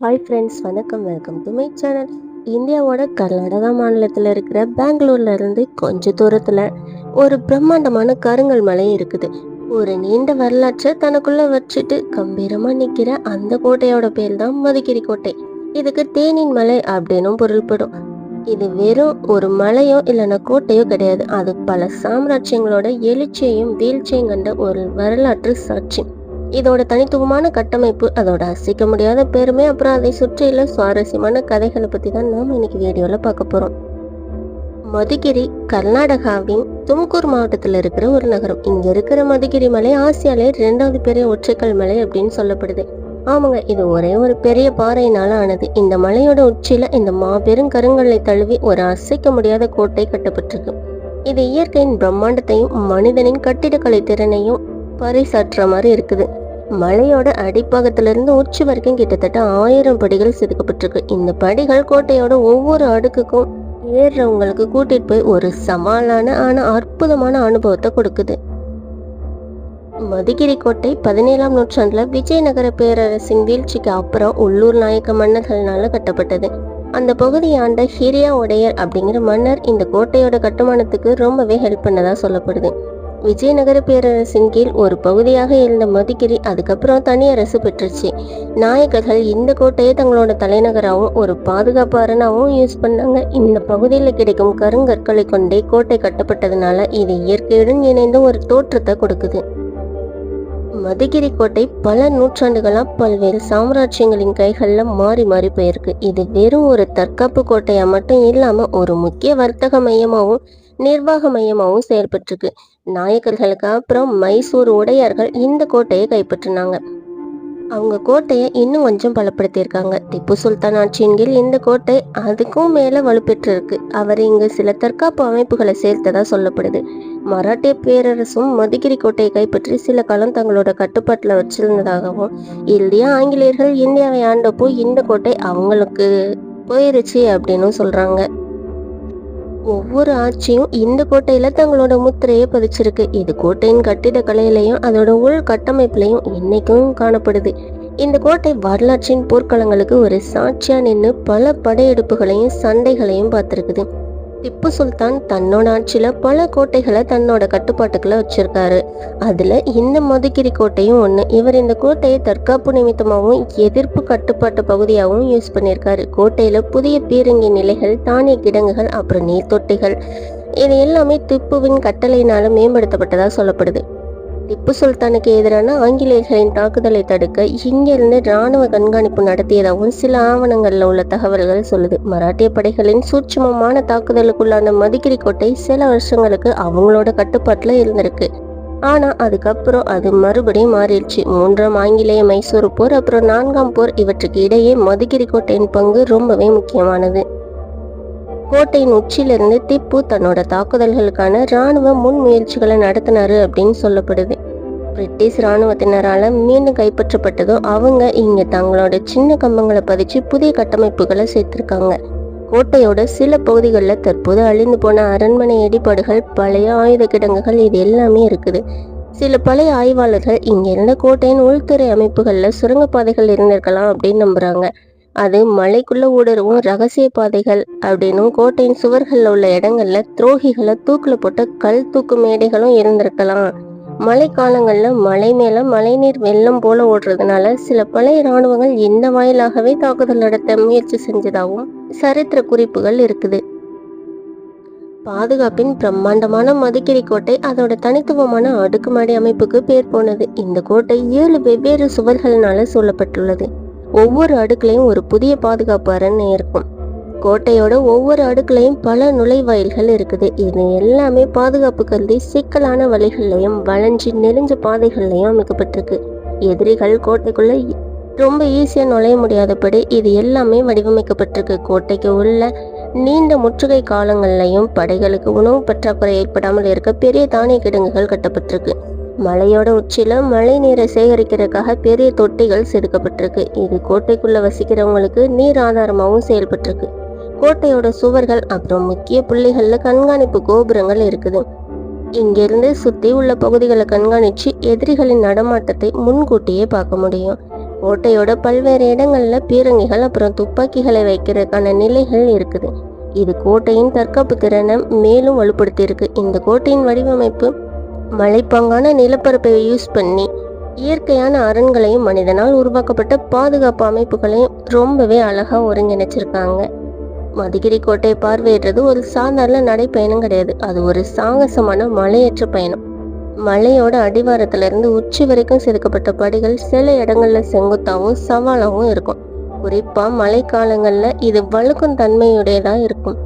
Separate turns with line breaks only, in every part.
Hi friends வணக்கம் welcome to my channel இந்தியாவோட கர்நாடகா மாநிலத்தில் இருக்கிற பெங்களூர்லேருந்து கொஞ்ச தூரத்தில் ஒரு பிரம்மாண்டமான கருங்கல் மலை இருக்குது. ஒரு நீண்ட வரலாற்றை தனக்குள்ளே வச்சுட்டு கம்பீரமாக நிற்கிற அந்த கோட்டையோட பேர் தான் மதுகிரி கோட்டை. இதுக்கு தேனின் மலை அப்படின்னும் பொருள்படும். இது வெறும் ஒரு மலையோ இல்லைன்னா கோட்டையோ கிடையாது. அது பல சாம்ராஜ்யங்களோட எழுச்சியையும் வீழ்ச்சியும் கண்ட ஒரு வரலாற்று சாட்சி. இதோட தனித்துவமான கட்டமைப்பு அதோட அசைக்க முடியாத பெருமை அப்புறம் அதை சுற்றியுள்ள சுவாரஸ்யமான கதைகளை பற்றி தான் நாம் இன்னைக்கு வீடியோவில் பார்க்க போகிறோம் மதுகிரி கர்நாடகாவின் தும்கூர் மாவட்டத்தில் இருக்கிற ஒரு நகரம். இங்கே இருக்கிற மதுகிரி மலை ஆசியாலே ரெண்டாவது பெரிய ஒற்றைக்கல் மலை அப்படின்னு சொல்லப்படுது. ஆமாங்க இது ஒரே ஒரு பெரிய பாறையினால ஆனது. இந்த மலையோட உச்சியில இந்த மாபெரும் கருங்கல்லை தழுவி ஒரு அசைக்க முடியாத கோட்டை கட்டப்பட்டிருக்கு. இது இயற்கையின் பிரம்மாண்டத்தையும் மனிதனின் கட்டிடக்கலை திறனையும் பறைசாற்றுற மாதிரி இருக்குது. மலையோட அடிப்பாகத்திலிருந்து உச்சி வரைக்கும் கிட்டத்தட்ட ஆயிரம் படிகள் செதுக்கப்பட்டிருக்கு. இந்த படிகள் கோட்டையோட ஒவ்வொரு அடுக்குக்கும் ஏறுறவங்களுக்கு கூட்டிட்டு போய் ஒரு சவாலான ஆனா அற்புதமான அனுபவத்தை கொடுக்குது. மதுகிரி கோட்டை பதினேழாம் நூற்றாண்டுல விஜயநகர பேரரசின் வீழ்ச்சிக்கு அப்புறம் உள்ளூர் நாயக்க மன்னர்கள்னால கட்டப்பட்டது. அந்த பகுதியை ஆண்ட ஹிரியா உடையர் அப்படிங்கிற மன்னர் இந்த கோட்டையோட கட்டுமானத்துக்கு ரொம்பவே ஹெல்ப் பண்ணதா சொல்லப்படுது. விஜயநகர பேரரசின் கீழ் ஒரு பகுதியாக இருந்த மதுகிரி அதுக்கப்புறம் தனி அரசு பெற்றுச்சு. நாயக்கர்கள் இந்த கோட்டையை தங்களோட தலைநகராகவும் ஒரு பாதுகாப்பு அரணாகவும் யூஸ் பண்ணாங்க. இந்த பகுதியில் கிடைக்கும் கருங்கற்களை கொண்டே கோட்டை கட்டப்பட்டதுனால இது இயற்கையுடன் இணைந்த ஒரு தோற்றத்தை கொடுக்குது. மதுகிரி கோட்டை பல நூற்றாண்டுகளாக பல்வேறு சாம்ராஜ்யங்களின் கைகளில் மாறி மாறி போயிருக்கு. இது வெறும் ஒரு தற்காப்பு கோட்டையாக மட்டும் இல்லாமல் ஒரு முக்கிய வர்த்தக மையமாகவும் நிர்வாக மையமாகவும் செயல்பட்டிருக்கு. நாயக்கர்களுக்கு அப்புறம் மைசூர் உடையார்கள் இந்த கோட்டையை கைப்பற்றினாங்க. அவங்க கோட்டையை இன்னும் கொஞ்சம் பலப்படுத்தியிருக்காங்க. திப்பு சுல்தான் ஆட்சியின் கீழ் இந்த கோட்டை அதுக்கும் மேலே வலுப்பெற்றிருக்கு. அவர் இங்கு சில தற்காப்பு அமைப்புகளை சேர்த்ததா சொல்லப்படுது. மராட்டிய பேரரசும் மதுகிரி கோட்டையை கைப்பற்றி சில காலம் தங்களோட கட்டுப்பாட்டில் வச்சிருந்ததாகவும் இல்லையா ஆங்கிலேயர்கள் இந்தியாவை ஆண்டப்போ இந்த கோட்டை அவங்களுக்கு போயிருச்சு அப்படின்னு சொல்றாங்க. ஒவ்வொரு ஆட்சியும் இந்த கோட்டையில தங்களோட முத்திரையை பதிச்சிருக்கு. இது கோட்டையின் கட்டிடக்கலையிலையும் அதோட உள் கட்டமைப்புலையும் இன்னைக்கும் காணப்படுது. இந்த கோட்டை வரலாற்றின் போர்க்களங்களுக்கு ஒரு சாட்சியா நின்று பல படையெடுப்புகளையும் சண்டைகளையும் பார்த்துருக்குது. திப்பு சுல்தான் தன்னோட ஆட்சியில பல கோட்டைகளை தன்னோட கட்டுப்பாட்டுக்குள்ள வச்சிருக்காரு. அதுல இந்த மதுகிரி கோட்டையும் ஒண்ணு. இவர் இந்த கோட்டையை தற்காப்பு நிமித்தமாகவும் எதிர்ப்பு கட்டுப்பாட்டு பகுதியாகவும் யூஸ் பண்ணியிருக்காரு. கோட்டையில புதிய பீரங்கி நிலைகள் தானிய கிடங்குகள் அப்புறம் நீர்த்தொட்டிகள். இது எல்லாமே திப்புவின் கட்டளையினால மேம்படுத்தப்பட்டதா சொல்லப்படுது. திப்பு சுல்தானுக்கு எதிரான ஆங்கிலேயர்களின் தாக்குதலை தடுக்க இங்கிருந்து இராணுவ கண்காணிப்பு நடத்தியதாகவும் சில ஆவணங்களில் உள்ள தகவல்கள் சொல்லுது. மராட்டிய படைகளின் சூட்சமமான தாக்குதலுக்குள்ளான மதுகிரி கோட்டை சில வருஷங்களுக்கு அவங்களோட கட்டுப்பாட்டில் இருந்திருக்கு. ஆனா அதுக்கப்புறம் அது மறுபடியும் மாறிடுச்சு. மூன்றாம் ஆங்கிலேய மைசூர் போர் அப்புறம் நான்காம் போர் இவற்றுக்கு இடையே மதுகிரி கோட்டையின் பங்கு ரொம்பவே முக்கியமானது. கோட்டையின் உச்சியிலிருந்து திப்பு தன்னோட தாக்குதல்களுக்கான இராணுவ முன்முயற்சிகளை நடத்தினாரு அப்படின்னு சொல்லப்படுது. பிரிட்டிஷ் இராணுவத்தினரால மீண்டும் கைப்பற்றப்பட்டதும் அவங்க இங்க தங்களோட சின்ன கம்பங்களை பதிச்சு புதிய கட்டமைப்புகளை சேர்த்திருக்காங்க. கோட்டையோட சில பகுதிகளில் தற்போது அழிந்து போன அரண்மனை இடிபாடுகள் பழைய ஆயுத கிடங்குகள் இது எல்லாமே இருக்குது. சில பழைய ஆய்வாளர்கள் இங்கே இருந்த கோட்டையின் உள்துறை அமைப்புகளில் சுரங்கப்பாதைகள் இருந்திருக்கலாம் அப்படின்னு நம்புறாங்க. அது மலைக்குள்ள ஊடுருவும் ரகசிய பாதைகள் அப்படின்னும் கோட்டையின் சுவர்களில் உள்ள இடங்கள்ல துரோகிகளை தூக்குல போட்ட கல் தூக்கு மேடைகளும் இருந்திருக்கலாம். மழை காலங்கள்ல மலை மேல மழைநீர் வெள்ளம் போல ஓடுறதுனால சில பழைய இராணுவங்கள் இந்த வாயிலாகவே தாக்குதல் நடத்த முயற்சி செஞ்சதாகவும் சரித்திர குறிப்புகள் இருக்குது. பாதுகாப்பின் பிரம்மாண்டமான மதுக்கிரி கோட்டை அதோட தனித்துவமான அடுக்குமாடி அமைப்புக்கு பேர் போனது. இந்த கோட்டை ஏழு வெவ்வேறு சுவர்களினால சூழப்பட்டுள்ளது. ஒவ்வொரு அடுக்குலையும் ஒரு புதிய பாதுகாப்பு அரண் இருக்கும். கோட்டையோட ஒவ்வொரு அடுக்குலையும் பல நுழைவாயில்கள் இருக்குது. இது எல்லாமே பாதுகாப்பு கருதி சிக்கலான வழிகள்லையும் வளைஞ்சு நெறிஞ்ச பாதைகள்லையும் அமைக்கப்பட்டிருக்கு. எதிரிகள் கோட்டைக்குள்ள ரொம்ப ஈஸியாக நுழைய முடியாதபடி இது எல்லாமே வடிவமைக்கப்பட்டிருக்கு. கோட்டைக்கு உள்ள நீண்ட முற்றுகை காலங்கள்லையும் படைகளுக்கு உணவு பற்றாக்குறை ஏற்படாமல் இருக்க பெரிய தானிய கிடங்குகள் கட்டப்பட்டிருக்கு. மலையோட உச்சியில மழை நீரை சேகரிக்கிறதுக்காக பெரிய தொட்டிகள் செதுக்கப்பட்டிருக்கு. இது கோட்டைக்குள்ள வசிக்கிறவங்களுக்கு நீர் ஆதாரமாகவும் செயல்பட்டிருக்கு. கோட்டையோட சுவர்கள் அப்புறம் முக்கிய புள்ளிகளில் கண்காணிப்பு கோபுரங்கள் இருக்குது. இங்கிருந்து சுற்றி உள்ள பகுதிகளை கண்காணித்து எதிரிகளின் நடமாட்டத்தை முன்கூட்டியே பார்க்க முடியும். கோட்டையோட பல்வேறு இடங்களில் பீரங்கிகள் அப்புறம் துப்பாக்கிகளை வைக்கிறதுக்கான நிலைகள் இருக்குது. இது கோட்டையின் தற்காப்பு திறனை மேலும் வலுப்படுத்தியிருக்கு. இந்த கோட்டையின் வடிவமைப்பு மலைப்பாங்கான நிலப்பரப்பை யூஸ் பண்ணி இயற்கையான அரண்களையும் மனிதனால் உருவாக்கப்பட்ட பாதுகாப்பு அமைப்புகளையும் ரொம்பவே அழகாக ஒருங்கிணைச்சிருக்காங்க. மதுகிரி கோட்டையை பார்வையிடுறது ஒரு சாதாரண நடைப்பயணம் கிடையாது. அது ஒரு சாகசமான மலையேற்ற பயணம். மலையோட அடிவாரத்திலிருந்து உச்சி வரைக்கும் செதுக்கப்பட்ட படிகள் சில இடங்களில் செங்குத்தாகவும் சவாலாகவும் இருக்கும். குறிப்பாக மழைக்காலங்களில் இது வழுக்கும் தன்மையுடையதாக இருக்கும்.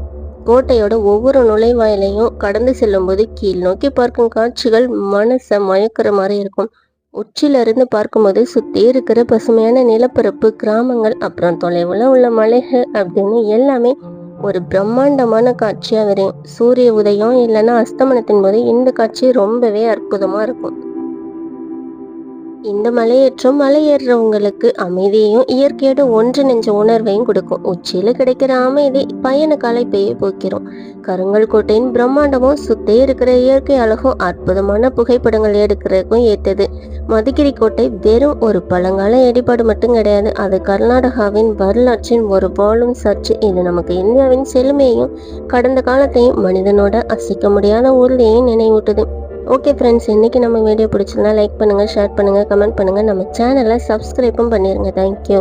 கோட்டையோட ஒவ்வொரு நுழைவாயிலையும் கடந்து செல்லும்போது கீழ் நோக்கி பார்க்கும் காட்சிகள் மனசை மயக்கிற மாதிரி இருக்கும். உச்சிலிருந்து பார்க்கும்போது சுற்றி இருக்கிற பசுமையான நிலப்பரப்பு கிராமங்கள் அப்புறம் தொலைவில் உள்ள மலைகள் அப்படின்னு எல்லாமே ஒரு பிரம்மாண்டமான காட்சியாக வரும் சூரிய உதயம் இல்லைன்னா அஸ்தமனத்தின் போது இந்த காட்சி ரொம்பவே அற்புதமாக இருக்கும். இந்த மலையேற்றம் மலையேறுறவங்களுக்கு அமைதியையும் இயற்கையோட ஒன்றிணைஞ்ச உணர்வையும் கொடுக்கும். உச்சியில கிடைக்கிற அமைதி பயண களைப்பையே போக்கிறோம் கருங்கல் கோட்டையின் பிரம்மாண்டமும் சுத்தே இருக்கிற இயற்கை அழகும் அற்புதமான புகைப்படங்கள் எடுக்கிறதுக்கும் ஏத்தது மதுகிரி கோட்டை வெறும் ஒரு பழங்கால இடிபாடு மட்டும் கிடையாது. அது கர்நாடகாவின் வரலாற்றின் ஒரு பாலும் சர்ச்சு இது நமக்கு இந்தியாவின் செழுமையையும் கடந்த காலத்தையும் மனிதனோட அசைக்க முடியாத உறுதியையும் நினைவூட்டுது. ஓகே ஃப்ரெண்ட்ஸ் இன்றைக்கி நம்ம வீடியோ பிடிச்சிருந்தா லைக் பண்ணுங்கள் ஷேர் பண்ணுங்கள் கமெண்ட் பண்ணுங்கள் நம்ம சேனலை சப்ஸ்கிரைப்பும் பண்ணிடுங்க தேங்க்யூ